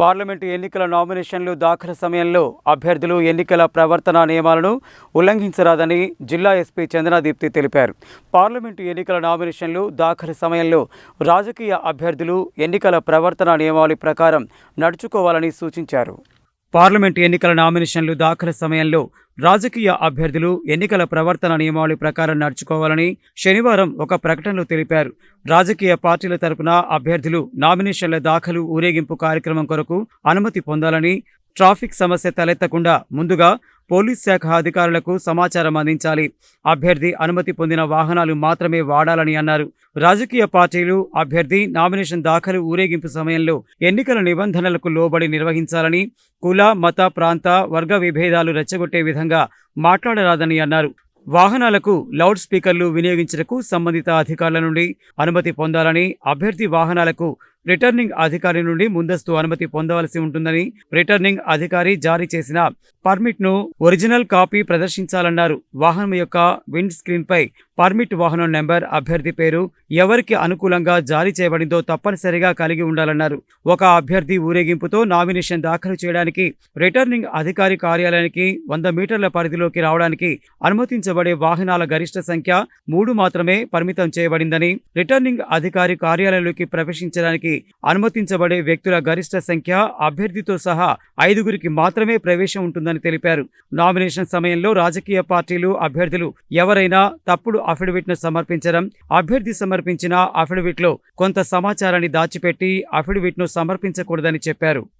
Parliament ఎన్నికల నామినేషన్లు దాఖలు సమయంలో అభ్యర్థులు ఎన్నికల ప్రవర్తన నియమాలను ఉల్లంఘించరాదని జిల్లా ఎస్పీ చందనాదీప్తి తెలిపారు. పార్లమెంటు ఎన్నికల నామినేషన్లు దాఖలు సమయంలో రాజకీయ అభ్యర్థులు ఎన్నికల ప్రవర్తన నియమావళి ప్రకారం నడుచుకోవాలని సూచించారు. పార్లమెంటు ఎన్నికల నామినేషన్లు దాఖలు సమయంలో రాజకీయ అభ్యర్థులు ఎన్నికల ప్రవర్తన నియమావళి ప్రకారం నడుచుకోవాలని శనివారం ఒక ప్రకటనలో తెలిపారు. రాజకీయ పార్టీల తరపున అభ్యర్థులు నామినేషన్ల దాఖలు ఊరేగింపు కార్యక్రమం కొరకు అనుమతి పొందాలని ట్రాఫిక్ సమస్య తలెత్తకుండా ముందుగా పోలీస్ శాఖ అధికారులకు సమాచారం అందించాలి. అభ్యర్థి అనుమతి పొందిన వాహనాలు మాత్రమే వాడాలని అన్నారు. రాజకీయ పార్టీలు అభ్యర్థి నామినేషన్ దాఖలు ఊరేగింపు సమయంలో ఎన్నికల నిబంధనలకు లోబడి నిర్వహించాలని కుల మత ప్రాంత వర్గ విభేదాలు రెచ్చగొట్టే విధంగా మాట్లాడరాదని అన్నారు. వాహనాలకు లౌడ్ స్పీకర్లు వినియోగించటకు సంబంధిత అధికారుల నుండి అనుమతి పొందాలని అభ్యర్థి వాహనాలకు రిటర్నింగ్ అధికారి నుండి ముందస్తు అనుమతి పొందవలసి ఉంటుందని రిటర్నింగ్ అధికారి జారీ చేసిన పర్మిట్ను ఒరిజినల్ కాపీ ప్రదర్శించాలన్నారు. వాహనం యొక్క విండ్ స్క్రీన్పై పర్మిట్ వాహనం నెంబర్ అభ్యర్థి పేరు ఎవరికి అనుకూలంగా జారీ చేయబడిందో తప్పనిసరిగా కలిగి ఉండాలన్నారు. ఒక అభ్యర్థి ఊరేగింపుతో నామినేషన్ దాఖలు చేయడానికి రిటర్నింగ్ అధికారి కార్యాలయానికి వంద మీటర్ల పరిధిలోకి రావడానికి అనుమతించబడే వాహనాల గరిష్ట సంఖ్య మూడు మాత్రమే పరిమితం చేయబడిందని రిటర్నింగ్ అధికారి కార్యాలయంలోకి ప్రవేశించడానికి అనుమతించబడే వ్యక్తుల గరిష్ట సంఖ్య అభ్యర్థితో సహా ఐదుగురికి మాత్రమే ప్రవేశం ఉంటుందని తెలిపారు. నామినేషన్ సమయంలో రాజకీయ పార్టీలు అభ్యర్థులు ఎవరైనా తప్పుడు అఫిడవిట్ను సమర్పించడం అభ్యర్థి సమర్పించిన అఫిడవిట్లో కొంత సమాచారాన్ని దాచిపెట్టి అఫిడవిట్ను సమర్పించకూడదని చెప్పారు.